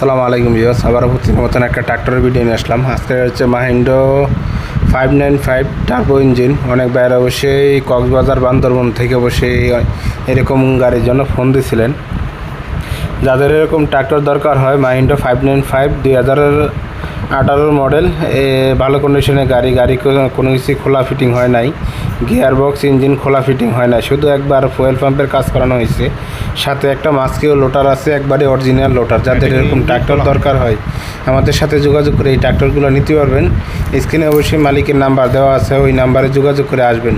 আসসালামু আলাইকুম ভিউয়ার্স আবার উপস্থিত মতন একটা ট্রাক্টরের ভিডিও নিয়ে আসলাম। আজকে হচ্ছে Mahindra five nine five turbo engine. অনেক বাইরে অবশ্যই কক্সবাজার বান্দরবন থেকে অবশ্যই এরকম গাড়ির জন্য ফোন দিয়েছিলেন যাদের এরকম ট্রাক্টর দরকার হয়, মাহিন্দ্র ফাইভ নাইন ফাইভ দুই হাজারের আঠারোর মডেল এ ভালো কন্ডিশনের গাড়ি গাড়ি কোনো- কোনো কিছু খোলা ফিটিং হয় নাই। গিয়ার বক্স ইঞ্জিন খোলা ফিটিং হয় না শুধু একবার ফুয়েল পাম্পের কাজ করানো হয়েছে। সাথে একটা মাস্কিও লোটার আছে একবারে অরিজিনাল লোটার যাদের এরকম ট্রাক্টর দরকার হয়। আমাদের সাথে যোগাযোগ করে এই ট্রাক্টরগুলো নিতে পারবেন। স্ক্রিনে অবশ্যই মালিকের নাম্বার দেওয়া আছে ওই নাম্বারে যোগাযোগ করে আসবেন।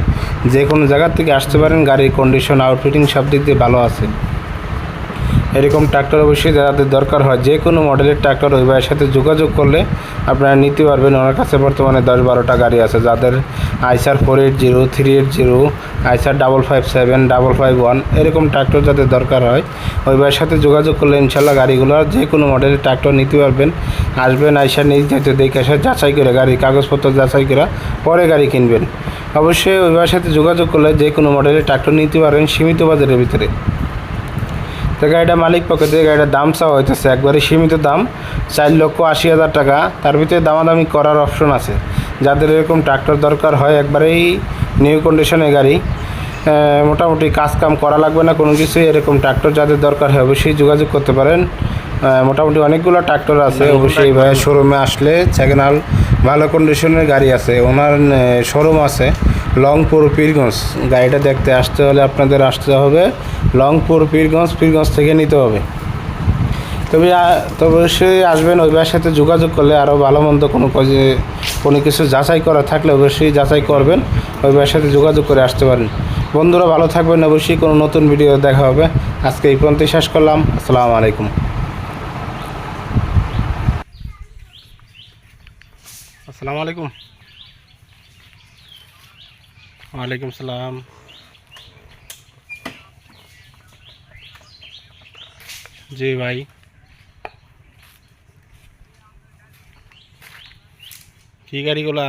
যে কোনো জায়গার থেকে আসতে পারেন গাড়ির কন্ডিশন আউটফিটিং সব দিক দিয়ে ভালো আছে। এরকম ট্রাক্টর অবশ্যই যাদের দরকার হয়, যে কোনো মডেলের ট্রাক্টর ওই ভাইয়ের সাথে যোগাযোগ করলে আপনারা নিতে পারবেন। ওনার কাছে বর্তমানে দশ বারোটা গাড়ি আছে, যাদের Eicher four eight zero, three eight zero, Eicher double five seven, double five one, এরকম ট্রাক্টর যাদের দরকার হয়, ওই ভাইয়ের সাথে যোগাযোগ করলে ইনশাল্লাহ গাড়িগুলো যে কোনো মডেলের ট্রাক্টর নিতে পারবেন। আসবেন, আইসার নিজ যেতে দেখে আসে যাচাই করে গাড়ি কাগজপত্র যাচাই করে পরে গাড়ি কিনবেন। অবশ্যই ওই ভাইয়ের সাথে যোগাযোগ করলে যে কোনো মডেলের ট্রাক্টর নিতে পারবেন সীমিত বাজারের ভিতরে। তো গাড়িটা মালিক পক্ষ থেকে গাড়িটার দাম চাওয়া হইতেছে, একবারে সীমিত দাম, চার লক্ষ আশি হাজার টাকা। তার ভিতরে দামাদামি করার অপশন আছে। যাদের এরকম ট্রাক্টর দরকার হয়, একবারেই নিউ কন্ডিশনের গাড়ি। মোটামুটি কাজ কাম করা লাগবে না কোনো কিছু এরকম ট্রাক্টর যাদের দরকার হয় অবশ্যই যোগাযোগ করতে পারেন। মোটামুটি অনেকগুলো ট্রাক্টর আছে অবশ্যই ভাই শোরুমে আসলে সেকেন্ড হ্যান্ড ভালো কন্ডিশনের গাড়ি আছে। ওনার শোরুম আছে লংপুর পীরগঞ্জ। গাড়িটা দেখতে আসতে হলে আপনাদের আসতে হবে। লংপুর পীরগঞ্জ পীরগঞ্জ থেকে নিতে হবে। তবে তবে অবশ্যই আসবেন ওই ভাইয়ের সাথে যোগাযোগ করলে আরও ভালো মন্দ কোনো কাজে কোনো কিছু যাচাই করা থাকলে অবশ্যই যাচাই করবেন। ওই ভাইয়ের সাথে যোগাযোগ করে আসতে পারেন। বন্ধুরা ভালো থাকবেন, অবশ্যই কোনো নতুন ভিডিও দেখা হবে। আজকে এই পর্যন্তই, শেষ করলাম। আসসালামু আলাইকুম। আসসালামু আলাইকুম। ওয়ালাইকুম সালাম। জি ভাই। কি গাড়িগুলা?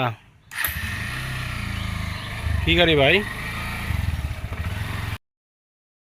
কি গাড়ি ভাই?